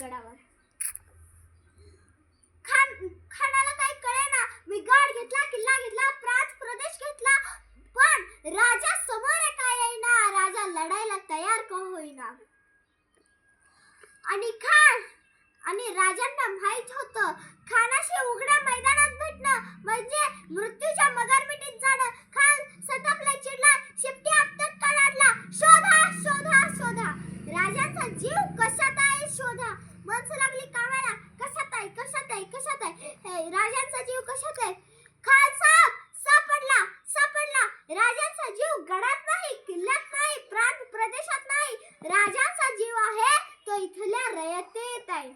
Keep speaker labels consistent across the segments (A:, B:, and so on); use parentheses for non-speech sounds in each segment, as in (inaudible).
A: राजगडावर खान खानाला काय कळेना. मी गड घेतला किल्ला घेतला प्रांत प्रदेश घेतला पण राजा समोर काय येईना? राजा लढायला तयार का होईना? आणि खान आणि राजांना माहीत होतं खानाशी उघड्या मैदानात भेटणं म्हणजे मृत्यूच्या मगरमिटीत जाणं. खान सतापला चिडला शेपटी आपटत कडाडला शोधा शोधा शोधा राजांचा जीव कशात आहे शोधा मनसू लागली कामाला कशात आहे कशात आहे कशात आहे हे, राजांचा जीव कशात आहे खान साहेब सापडला सापडला राजांचा जीव गडात नाही किल्ल्यात नाही प्रांत प्रदेशात नाही राजांचा जीव आहे तो इथल्या रयतेत आहे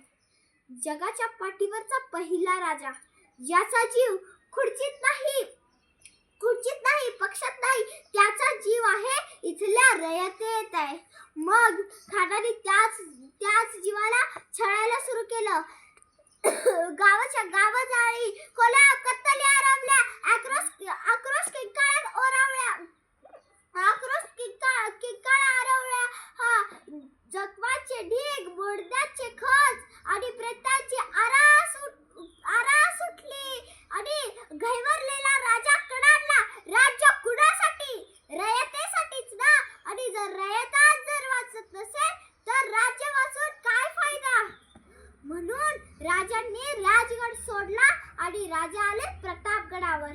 A: जगाच्या पाठीवरचा पहिला राजा. ज्याचा जीव खुर्चीत नाही. खुर्चीत नाही पक्षात नाही. त्याचा जीव आहे इथल्या रयतेत आहे. मग खानाने त्याच त्याच जीवाला छळायला सुरू केलं. (coughs) गावाच्या गावाजाळी खोल्या कत्तली आरवल्या आक्रोश आक्रोश किंकाळ्यात ओरावल्या आक्रोश किंकाळ किंकाळ्या आरवल्या हा जखमाचे ढीग मुडद्याचे खच आणि प्रेतांची आरास उठ- आरास उठली आणि घैवरलेला राजा कडाडला राज्य कुणासाठी रयतेसाठीच ना आणि जर रयताच जर वाचत नसेल तर राज्य वाचून काय फायदा म्हणून राजांनी राजगड सोडला आणि राजा आले प्रतापगडावर.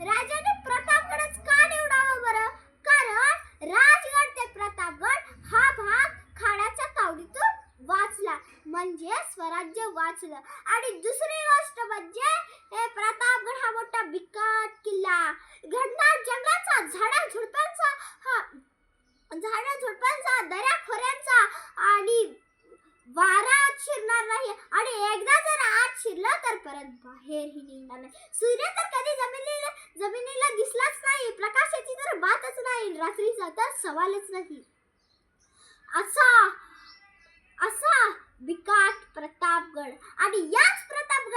A: राजाने प्रतापगडच का निवडावं बरं? कारण राजगड ते प्रतापगड हा भाग खाण्याच्या तावडीतून वाचला म्हणजे स्वराज्य वाचलं. आणि दुसरी गोष्ट म्हणजे हे प्रतापगड हा मोठा बिकट किल्ला. घडणार जंगलाचा झाडा झुडपांचा हा झाडा झुडपांचा दऱ्या खोऱ्यांचा आणि वारा आत शिरणार नाही. आणि एकदा जर आत शिरला तर परत बाहेरही निघणार नाही. सूर्य तर कधी जमिनीला जमिनीला दिसलाच नाही. प्रकाशाची तर बातच नाही. रात्रीचा तर सवालच नाही. असा असा बिकाट प्रतापगड. आणि याच प्रताप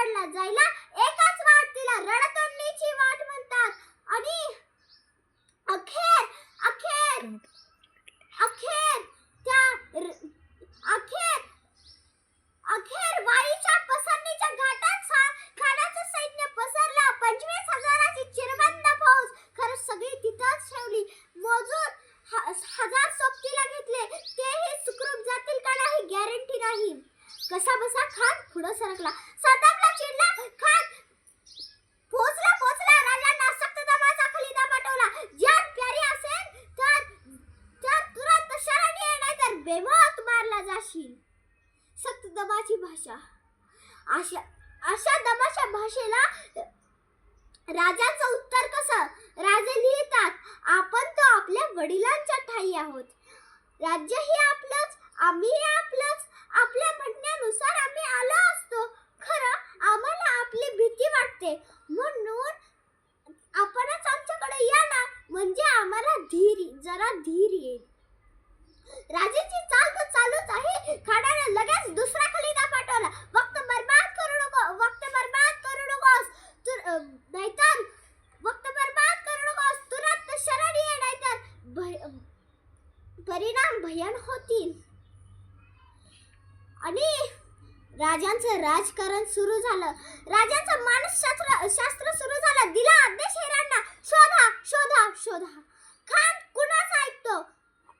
A: हजार सोबतीला घेतले तेही सुखरूप जातील का नाही गॅरंटी नाही. कसा बसा खान पुढं सरकला. सतापला चिडला खान पोचला पोचला. राजांना सक्त दमाचा खलिदा पाठवला. ज्यात प्यारी असेल तर तर तुरंत शरण ये नाहीतर बेमात मारला जाशील. सक्त दमाची भाषा. अशा अशा दमाच्या भाषेला राजाचं उत्तर कसं? राजे लिहितात आपण तो आपल्या वडिलांच्या ठाई आहोत. राज्य ही आपलंच आम्हीही आपलंच. आपल्या म्हणण्यानुसार आम्ही आलो असतो. खरं आम्हाला आपली भीती वाटते. म्हणून आपणच आमच्याकडे या ना. म्हणजे आम्हाला धीर जरा धीर येईल राजाची चाल तर चालूच आहे खाण्याने लगेच दुसरा खलिदा पाठवला वक्त बर्बाद करू नको वक्त बर्बाद करू नकोस तू अं, नाहीतर वक्त बर्बाद करू नकोस तुरंत शरण ये नाहीतर भय- परिणाम भयान होतील आणि राजांचं राजकारण सुरू झालं. राजाचं मानसशास्त्र शास्त्र सुरू झालं. दिला आदेश हेरांना. शोधा शोधा शोधा. खान कुणाचं ऐकतो?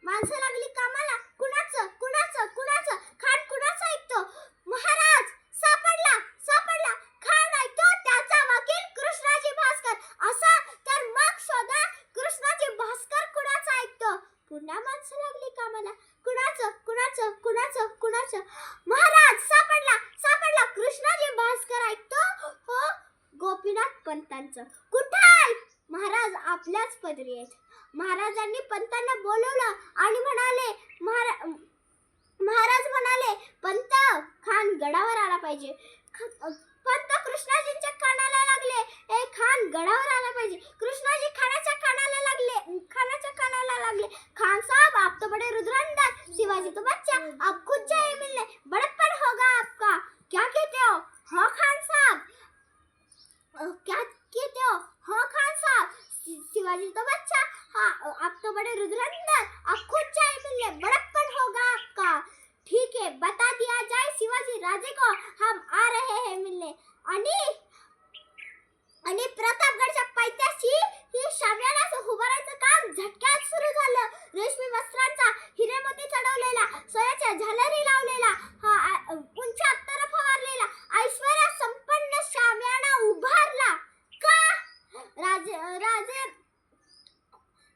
A: माणसं लागली कामाला. कुणाचं कुणाचं कुणाचं? खान कुणाचं ऐकतो? महाराज सापडला सापडला. खान ऐकतो? त्याचा वकील कृष्णाजी भास्कर. असा तर मग शोधा कृष्णाजी भास्कर कुणाचं ऐकतो? पुन्हा माणसं लागली कामाला कुणाचं कुणाचं कुणाचं कुणाचं महाराज सापडला सापडला कृष्णाजी भास्कर ऐकतो हो गोपीनाथ महाराजांचं कुठं महाराज आपल्याच पदरी आहेत. महाराजांनी पंतांना बोलवलं आणि म्हणाले महारा महाराज म्हणाले पंत खान गडावर आला पाहिजे. पंत कृष्णाजींच्या कानाला लागले. हे खान गडावर आला पाहिजे. कृष्ण खानाच्या कानाला लागले खानाच्या कानाला लागले खान साहब आप तो बड़े रुद्रंदर शिवाजी तो बच्चा आप खुद जाए मिलने बड़प्पन होगा आपका क्या कहते हो हाँ खान साहब अ, क्या कहते हो हाँ खान साहब शि- शिवाजी तो बच्चा हाँ अ, आप तो बड़े रुद्रंदर आप खुद जाए मिलने बड़प्पन होगा आपका ठीक है बता दिया जाए शिवाजी राजे को हम आ रहे हैं मिलने आणि आणि प्रतापगडच्या पायथ्याशी ही शामियाना उभारायचं काम झटक्यात सुरू झालं रेशमी वस्त्रांचा हिरेमोती चढवलेला सोन्याच्या झालरी लावलेला हा आ- उंच अत्तर फवारलेला ऐश्वर्या संपन्न शामियाना उभारला का राजे राजे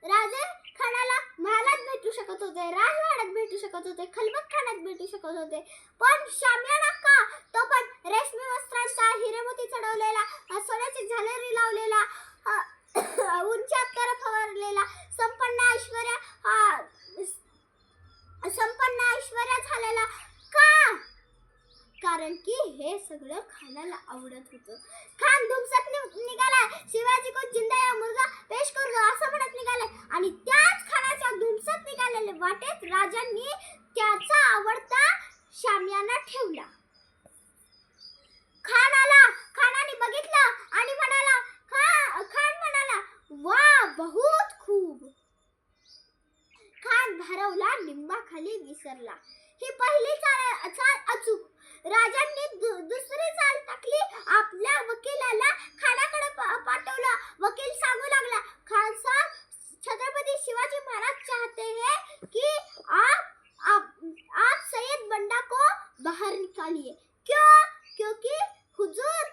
A: राजे खानाला महालात भेटू शकत होते राजवाड्यात भेटू शकत होते खलबत खाण्यात भेटू शकत होते. पण शामियाना का तो पण रेशमी वस्त्रांचा हिरेमोती चढवलेला सोन्याची झालरी लावलेला (coughs) उंची अत्तर फवारलेला संपन्न ऐश्वर्या संपन्न ऐश्वर्या झालेला. का? कारण की हे सगळं खानाला आवडत होतं. खान धुमसत निघाला शिवाजी को जिंदा या मुलगा पेश कर असं म्हणत निघाले आणि त्याच खानाच्या धुमसत निघालेले वाटेत राजांनी त्याचा आवडता शामियाना ठेवला. खान आला. खानाने बघितलं आणि म्हणाला खा खान म्हणाला वा बहुत खूप. खान भरवला लिंबाखाली विसरला. ही पहिली चाल चाल अचूक. राजांनी दु- दुसरी चाल टाकली. आपल्या वकिलाला खानाकडे पा- पाठवलं. वकील सांगू लागला खान साहेब छत्रपति शिवाजी महाराज चाहते हैं कि आप आप आप सैयद बंडा को बाहर निकालिए। क्यों? क्योंकि हुजूर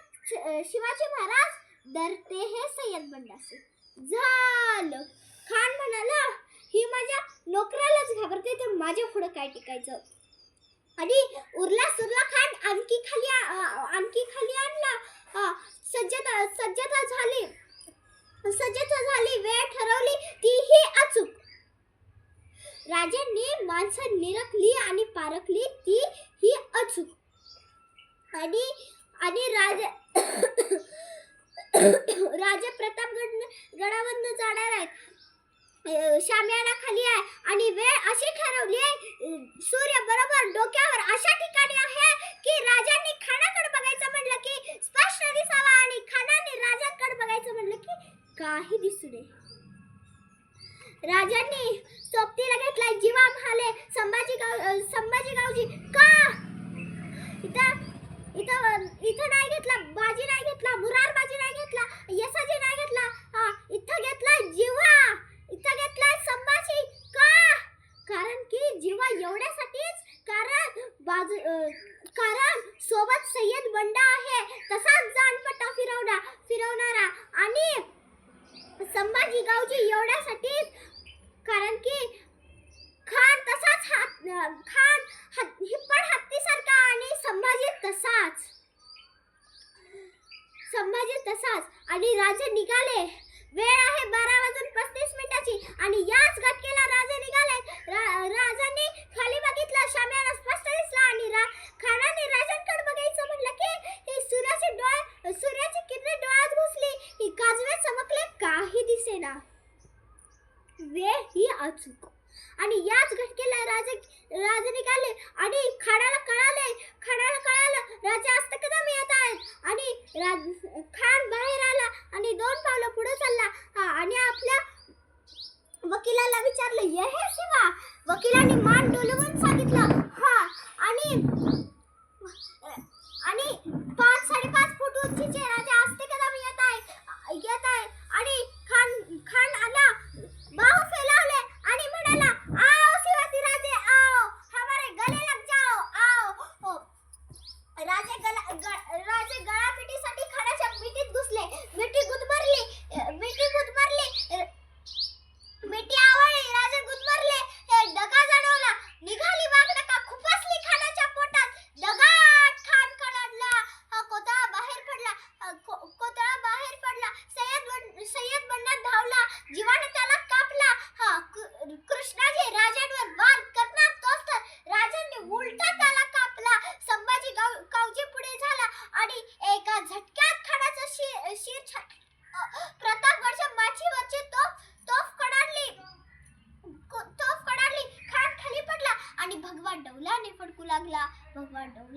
A: शिवाजी महाराज डरते हैं सैयद बंडा से। झालं खान म्हणाला ही माझ्या नोकरालाच घाबरते तर माझ्या पुढे काय टिकायचं? आणि उरला सुरला खान आणखी खाली आणखी खाली आणला. सज्जता सज्जता झाली सज्जता झाली वेळ ठरवली तीही अचूक राजांनी माणसं निरखली आणि पारखली ती ही अचूक. आणि आणि राजा राजा प्रतापगड गडावरनं जाणार आहेत. अं, खाली आहे आणि वेळ अशी ठरवली आहे सूर्य बरोबर डोक्यावर अशा ठिकाणी आहे की राजांनी खानाकडे बघायचं म्हणलं की स्पष्ट दिसावा आणि खानाने राजाकडे बघायचं म्हणलं की काही दिसू नये. राजांनी सोबतीला घेतलाय जीवा महाले संभाजी गाव अं, संभाजी गावजी का इथं इथं इथं नाही घेतला बाजी नाही घेतला मुरार बाजी नाही घेतला यसाजी नाही घेतला हा, इथं घेतला जीवा इथं घेतलाय संभाजी का कारण की जीवा एवढ्यासाठीच कारण बाजू अं, कारण सोबत सय्यद बंडा आहे तसाच जाणपट्टा फिरवणा फिरवणारा आणि संभाजी गावजी एवढ्यासाठीच कारण की खान तसाच हात अं, खान हत- हिप्पड हत्तीसारखा आणि संभाजी तसाच संभाजी तसाच आणि राजे निघाले. वेळ आहे बारा वाजून पस्तीस मिनिटाची आणि याच घटकेला राजे निघाले. रा- राजांनी खाली बघितलं शाम्याला स्पष्ट दिसला आणि रा खानाने राजांकडे बघायचं म्हटलं की ही सूर्याचे डोळे सूर्याची किरणे डोळ्यात घुसली. ही काजवे चमकले काही दिसेना. वेळ ही अचूक. आणि याच घटकेला राजे राजे निघाले आणि खानाला कळाले खानाला कळालं राजा हस्तकदम येत आहेत. आणि राज खान बाहेर आला आणि दोन पावलं पुढे चालला. आणि आपल्या वकिलाला विचारलं ये हे शिवा? वकिलाने मान डोलवून सांगितलं हा. आणि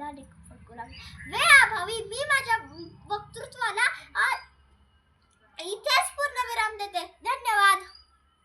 A: वाढवला फडकू लागला वेळाभावी मी